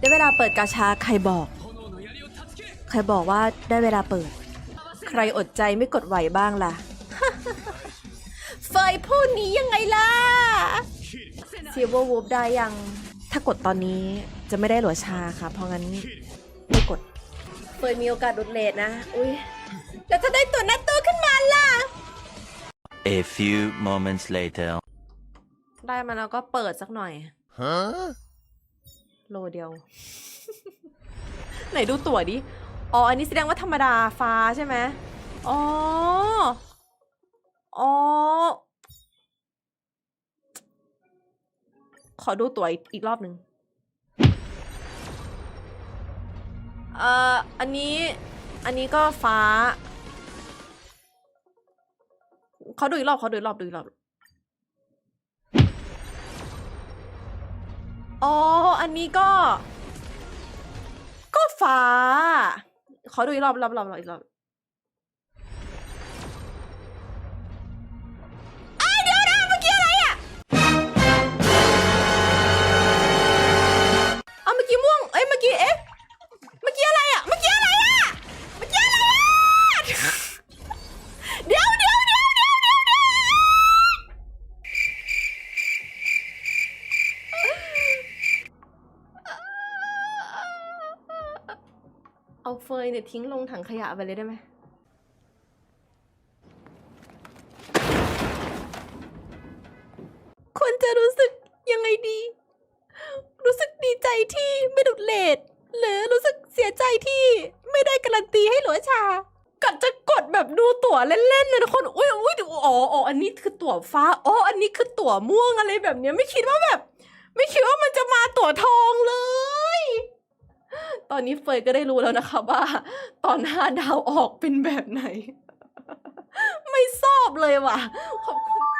ได้เวลาเปิดกาชาใครบอก ใครบอกว่าได้เวลาเปิด ใครอดใจไม่กดไหวบ้างล่ะเฟยพูดนี้ยังไงล่ะเซีเวอร์วูฟได้ยัง ถ้ากดตอนนี้จะไม่ได้หลัวชาค่ะ เพราะงั้นไม่กดเฟยมีโอกาสลดเลทนะ อุ้ยแล้วถ้าได้ตัวนัตโตขึ้นมาล่ะ A few moments later. ได้มาแล้วก็เปิดสักหน่อย Huh? โลเดียว ไหนดูตั๋วดิ อ๋อ อันนี้แสดงว่าธรรมดาฟ้าใช่ไหมอ๋อ อ๋อ ขอดูตั๋วอีกอีกรอบหนึ่งเอ่อ อันนี้ อันนี้ก็ฟ้า เขาดูอีกรอบเขาดูอีกรอบดูอีกรอบ อ๋อ อันนี้ก็ ก็ฟ้า ขอดูอีกรอบรอบรอบรอบอีกรอบอ้าวเดี๋ยวนะเมื่อกี้อะไรอะเอาเมื่อกี้ม่วง เอ้ย เมื่อกี้ เอ๊ะ เอาเฟยเนี่ยทิ้งลงถังขยะไปเลยได้ไหมควรจะรู้สึกยังไงดี รู้สึกดีใจที่ไม่ดุดเลทหรือรู้สึกเสียใจที่ไม่ได้การันตีให้หลัวชากัดจะกดแบบดูตั๋วเล่นๆนะทุกคนอุ้ยอุ้ยดูอ๋ออ๋ออันนี้คือตั๋วฟ้าอ๋ออันนี้คือตั๋วม่วงอะไรแบบเนี้ยไม่คิดว่าแบบ ไม่คิดว่ามันจะมาตั๋วทองเลย ตอนนี้เฟยก็ได้รู้แล้วนะคะว่า ตอนห้าดาวออกเป็นแบบไหน ไม่ชอบเลยว่ะ ขอบคุณ